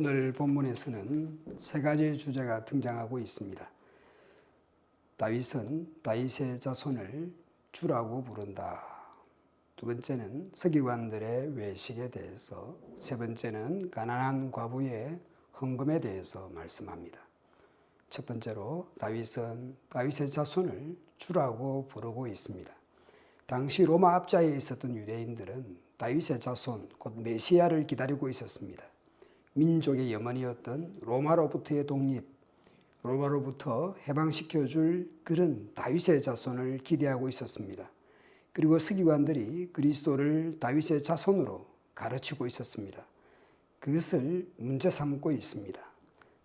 오늘 본문에서는 세 가지 주제가 등장하고 있습니다. 다윗은 다윗의 자손을 주라고 부른다. 두 번째는 서기관들의 외식에 대해서, 세 번째는 가난한 과부의 헌금에 대해서 말씀합니다. 첫 번째로 다윗은 다윗의 자손을 주라고 부르고 있습니다. 당시 로마 압자에 있었던 유대인들은 다윗의 자손, 곧 메시아를 기다리고 있었습니다. 민족의 염원이었던 로마로부터의 독립, 로마로부터 해방시켜줄 그런 다윗의 자손을 기대하고 있었습니다. 그리고 서기관들이 그리스도를 다윗의 자손으로 가르치고 있었습니다. 그것을 문제 삼고 있습니다.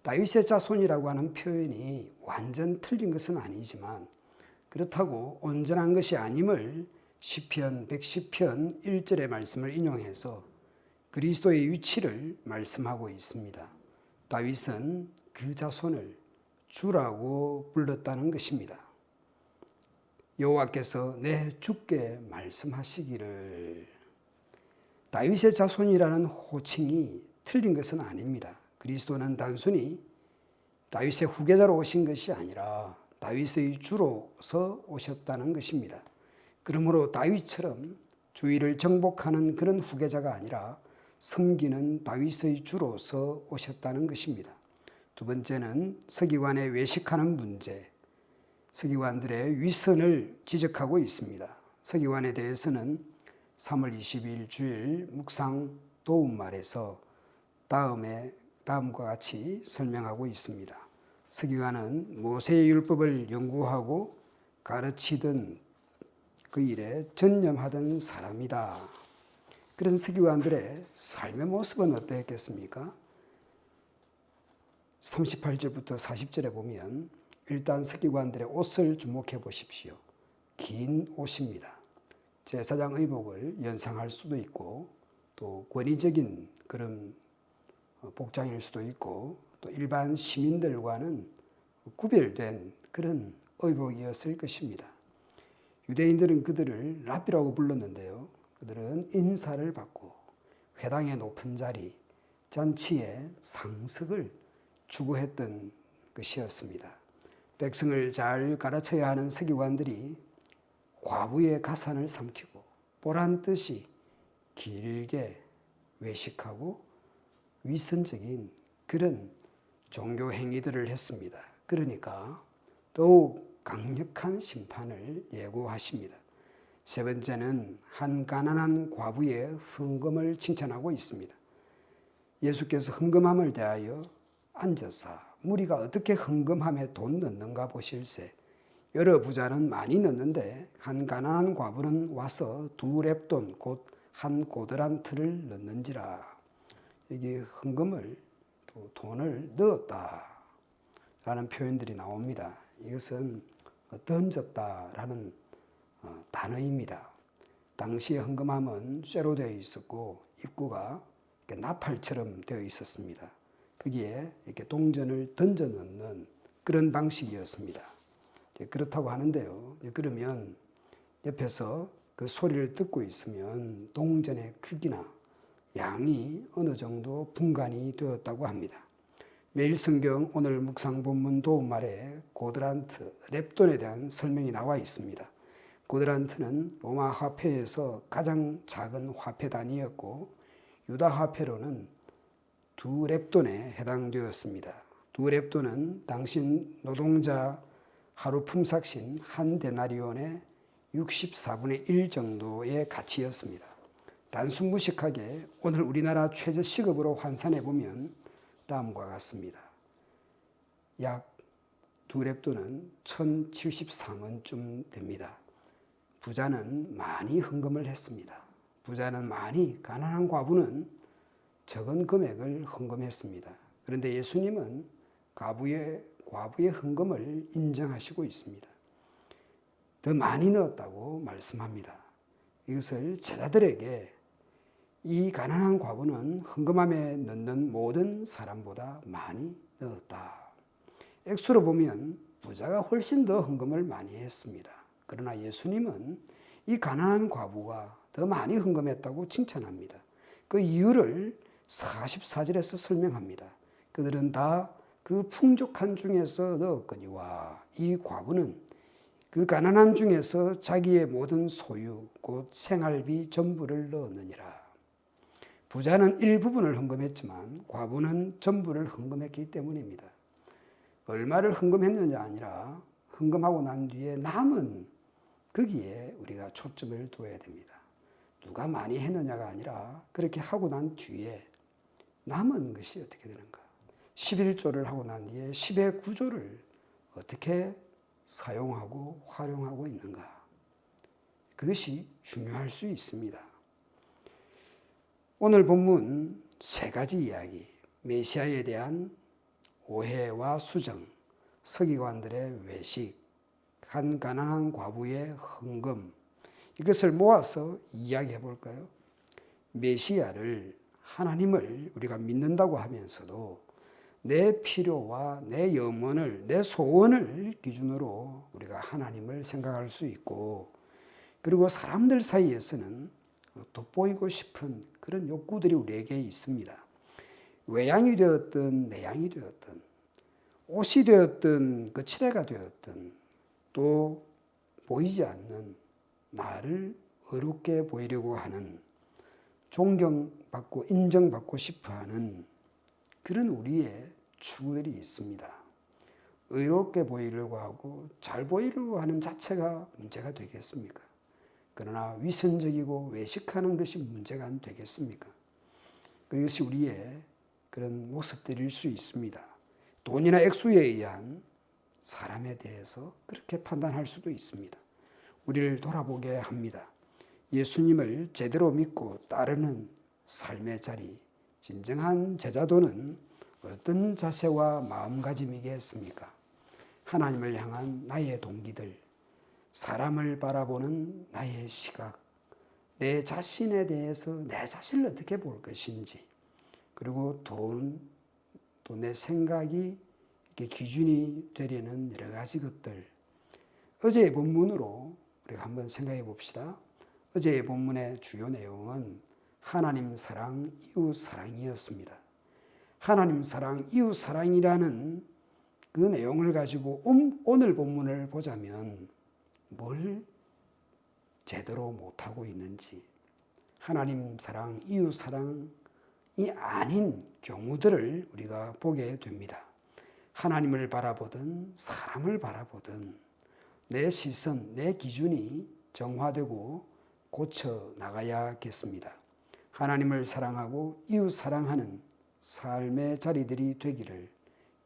다윗의 자손이라고 하는 표현이 완전 틀린 것은 아니지만 그렇다고 온전한 것이 아님을 시편 110편 1절의 말씀을 인용해서 그리스도의 위치를 말씀하고 있습니다. 다윗은 그 자손을 주라고 불렀다는 것입니다. 여호와께서 내 주께 말씀하시기를 다윗의 자손이라는 호칭이 틀린 것은 아닙니다. 그리스도는 단순히 다윗의 후계자로 오신 것이 아니라 다윗의 주로서 오셨다는 것입니다. 그러므로 다윗처럼 주위를 정복하는 그런 후계자가 아니라 섬기는 다윗의 주로서 오셨다는 것입니다. 두 번째는 서기관의 외식하는 문제, 서기관들의 위선을 지적하고 있습니다. 서기관에 대해서는 3월 22일 주일 묵상 도움 말에서 다음에 다음과 같이 설명하고 있습니다. 서기관은 모세의 율법을 연구하고 가르치던 그 일에 전념하던 사람이다. 그런 서기관들의 삶의 모습은 어떠했겠습니까? 38절부터 40절에 보면 일단 서기관들의 옷을 주목해 보십시오. 긴 옷입니다. 제사장 의복을 연상할 수도 있고 또 권위적인 그런 복장일 수도 있고 또 일반 시민들과는 구별된 그런 의복이었을 것입니다. 유대인들은 그들을 랍비라고 불렀는데요. 그들은 인사를 받고 회당의 높은 자리, 잔치의 상석을 추구했던 것이었습니다. 백성을 잘 가르쳐야 하는 서기관들이 과부의 가산을 삼키고 보란 듯이 길게 외식하고 위선적인 그런 종교 행위들을 했습니다. 그러니까 더욱 강력한 심판을 예고하십니다. 세 번째는 한 가난한 과부의 헌금을 칭찬하고 있습니다. 예수께서 헌금함을 대하여 앉아서 무리가 어떻게 헌금함에 돈 넣는가 보실세. 여러 부자는 많이 넣는데 한 가난한 과부는 와서 두 랩돈 곧 한 고드란트를 넣는지라. 여기 헌금을 또 돈을 넣었다 라는 표현들이 나옵니다. 이것은 던졌다라는 어, 단어입니다. 당시의 헌금함은 쇠로 되어 있었고 입구가 나팔처럼 되어 있었습니다. 거기에 이렇게 동전을 던져 넣는 그런 방식이었습니다. 그렇다고 하는데요. 그러면 옆에서 그 소리를 듣고 있으면 동전의 크기나 양이 어느 정도 분간이 되었다고 합니다. 매일 성경 오늘 묵상 본문 도움말에 고드란트, 랩돈에 대한 설명이 나와 있습니다. 고드란트는 로마 화폐에서 가장 작은 화폐 단위였고 유다 화폐로는 두 랩돈에 해당되었습니다. 두 랩돈은 당신 노동자 하루 품삯인 한 데나리온의 64분의 1 정도의 가치였습니다. 단순 무식하게 오늘 우리나라 최저 시급으로 환산해 보면 다음과 같습니다. 약두 랩돈은 1073원쯤 됩니다. 부자는 많이 헌금을 했습니다. 부자는 많이, 가난한 과부는 적은 금액을 헌금했습니다. 그런데 예수님은 과부의, 과부의 헌금을 인정하시고 있습니다. 더 많이 넣었다고 말씀합니다. 이것을 제자들에게 이 가난한 과부는 헌금함에 넣는 모든 사람보다 많이 넣었다. 액수로 보면 부자가 훨씬 더 헌금을 많이 했습니다. 그러나 예수님은 이 가난한 과부가 더 많이 헌금했다고 칭찬합니다. 그 이유를 44절에서 설명합니다. 그들은 다 그 풍족한 중에서 넣었거니와 이 과부는 그 가난한 중에서 자기의 모든 소유 곧 생활비 전부를 넣었느니라. 부자는 일부분을 헌금했지만 과부는 전부를 헌금했기 때문입니다. 얼마를 헌금했느냐 아니라 헌금하고 난 뒤에 남은 거기에 우리가 초점을 두어야 됩니다. 누가 많이 했느냐가 아니라 그렇게 하고 난 뒤에 남은 것이 어떻게 되는가? 11조를 하고 난 뒤에 10의 9조를 어떻게 사용하고 활용하고 있는가? 그것이 중요할 수 있습니다. 오늘 본문 세 가지 이야기, 메시아에 대한 오해와 수정, 서기관들의 외식, 한 가난한 과부의 헌금, 이것을 모아서 이야기해 볼까요? 메시아를 하나님을 우리가 믿는다고 하면서도 내 필요와 내 염원을, 내 소원을 기준으로 우리가 하나님을 생각할 수 있고, 그리고 사람들 사이에서는 돋보이고 싶은 그런 욕구들이 우리에게 있습니다. 외양이 되었든 내양이 되었든, 옷이 되었든, 그 칠해가 되었든, 또 보이지 않는 나를 어렵게 보이려고 하는 존경받고 인정받고 싶어 하는 그런 우리의 추구들이 있습니다. 의롭게 보이려고 하고 잘 보이려고 하는 자체가 문제가 되겠습니까? 그러나 위선적이고 외식하는 것이 문제가 안 되겠습니까? 그것이 우리의 그런 모습들일 수 있습니다. 돈이나 액수에 의한 사람에 대해서 그렇게 판단할 수도 있습니다. 우리를 돌아보게 합니다. 예수님을 제대로 믿고 따르는 삶의 자리, 진정한 제자도는 어떤 자세와 마음가짐이겠습니까? 하나님을 향한 나의 동기들, 사람을 바라보는 나의 시각, 내 자신에 대해서 내 자신을 어떻게 볼 것인지, 그리고 돈, 또 내 생각이 기준이 되려는 여러 가지 것들. 어제의 본문으로 우리가 한번 생각해 봅시다. 어제의 본문의 주요 내용은 하나님 사랑, 이웃 사랑이었습니다. 하나님 사랑, 이웃 사랑이라는 그 내용을 가지고 오늘 본문을 보자면 뭘 제대로 못하고 있는지, 하나님 사랑, 이웃 사랑이 아닌 경우들을 우리가 보게 됩니다. 하나님을 바라보든 사람을 바라보든 내 시선, 내 기준이 정화되고 고쳐 나가야겠습니다. 하나님을 사랑하고 이웃 사랑하는 삶의 자리들이 되기를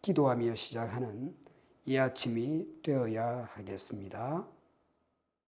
기도하며 시작하는 이 아침이 되어야 하겠습니다.